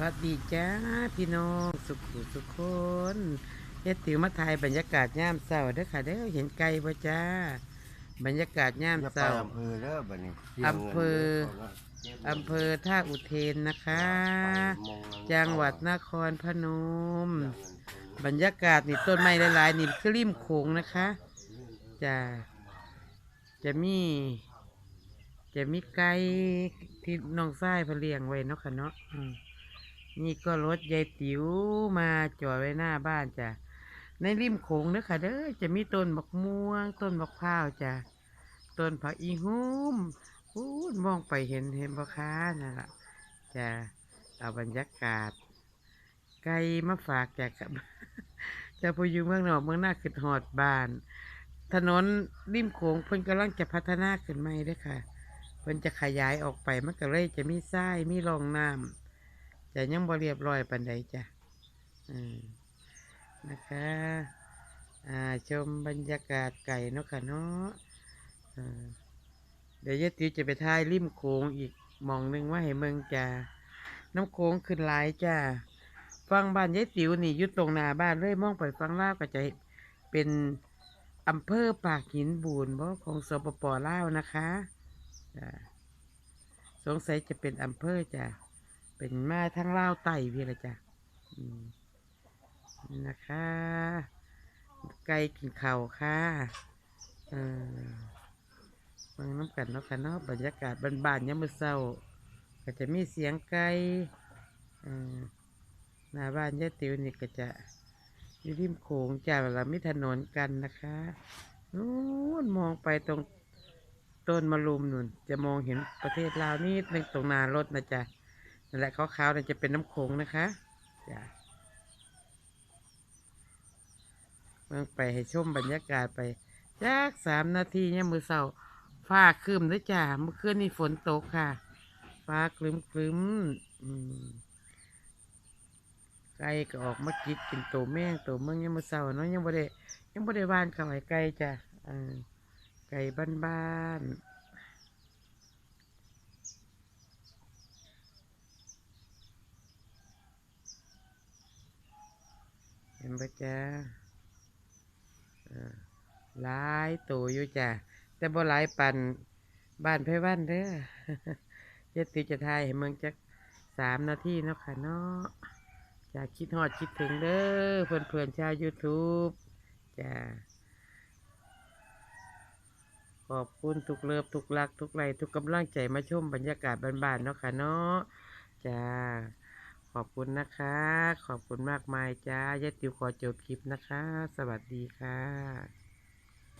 วัสดีจ้าพี่น้องสุขุสุขคนเฮ็ดติวมาถ่ายบรรยากาศย่ามเศร้าเด้อค่ะเด้อเห็นไกลบ่จ้า บรรยากาศย่ามจะไปเศร้าอำเภอเด้อบัดนี้อำเภออำเภอท่าอุเทนนะคะ จังหวัดนครพนม บรรยากาศนี่ต้นไม้หลายๆนี่คือริมโขงนะคะจะจะมีจะมีไก่ที่น้องส้ายเพนเลี้ยงไว้เนาะค่ะเนาะอืม นี่ก็รถยายติ๋วมาจอดไว้หน้าบ้านจ้ะ ในริมโขงเด้อค่ะเด้อจะมีต้นบักม่วง ต้นบักพร้าวจ้ะ ต้นผักอีหุ้มอู้ยมองไปเห็นเห็นบ่ค้านั่นล่ะจ้ะเอาบรรยากาศ ไก่มาฝากจากกับจะพอยู่เมืองนอกเมืองหน้าขึ้นหอดบ้าน ถนนริมโขงเพิ่นกำลังจะพัฒนาขึ้นใหม่ด้อค่ะเพิ่นจะขยายออกไปมันก็เลยจะมีทรายมีรองน้ำ จะยังบ่เรียบร้อยปานใดจ้ะอืมนะคะอ่าชมบรรยากาศไก่เนาะค่ะเนาะอ่าเดี๋ยวยายติวจะไปถ่ายริมโขงอีกมองหนึ่งว่าให้เมืองจ้าน้ำโขงขึ้นหลายจ้าฟังบ้านยายติ๋วนี่อยู่ตรงหน้าบ้านเลยมองไปฟังล่าก็จะเป็นอำเภอปากหินบูนบ่ของสปปลาวนะคะสงสัยจะเป็นอำเภอจ้ะ เป็นมาทั้งเล่าไต่พี่ละจ้ะนะคะ ไก่กินเข้าค่ะเออฟังน้ำกันเนาะค่ะเนาะบรรยากาศบานๆยามมื้อเช้าก็จะมีเสียงไก่เอ่อหน้าบ้านยายติ๋วนี่ก็จะอยู่ริมโขงจ้าเรามีถนนกันนะคะนู้นมองไปตรงต้นมะรุมนุ่น จะมองเห็นประเทศลาวนี่ในตรงนารถนะจ๊ะ นั่นแหละขาวๆนั่นจะเป็นน้ำโขงนะคะจ้ะเมืองไปให้ชมบรรยากาศไปจากสามนาทีเนี่ยมือเสาฟ้าครึมด้วยจ้ะเมื่อคืนนี่ฝนตกค่ะ ฟ้าคลึ้มคลึ้มๆไก่ก็ออกมากินกินตัวแม่งตัวเมืองยังมาเศร้าเนาะยังบ่ได้ยังบ่ได้บ้านเขาให้ไก่จ้ะไก่บ้านบ้านๆ ห็นปะจ้ะหลายตัวอยู่จ้ะแต่บ่หลายปันบ้านไพวันเด้อเจติจะทายให้เมืองจักสามนาทีเนาะค่ะเนาะจะคิดฮอดคิดถึงเด้อเพื่อนเพื่อนๆชาว YouTube จ้าขอบคุณทุกเลิฟทุกรัก ทุกไลทุกกำลังใจมาชมบรรยากาศบ้านๆเนาะค่ะเนาะจ้า อบคุณนะคะ ขอบคุณมากมายจ้ายายติวขอจบคลิปนะคะ สวัสดีค่ะ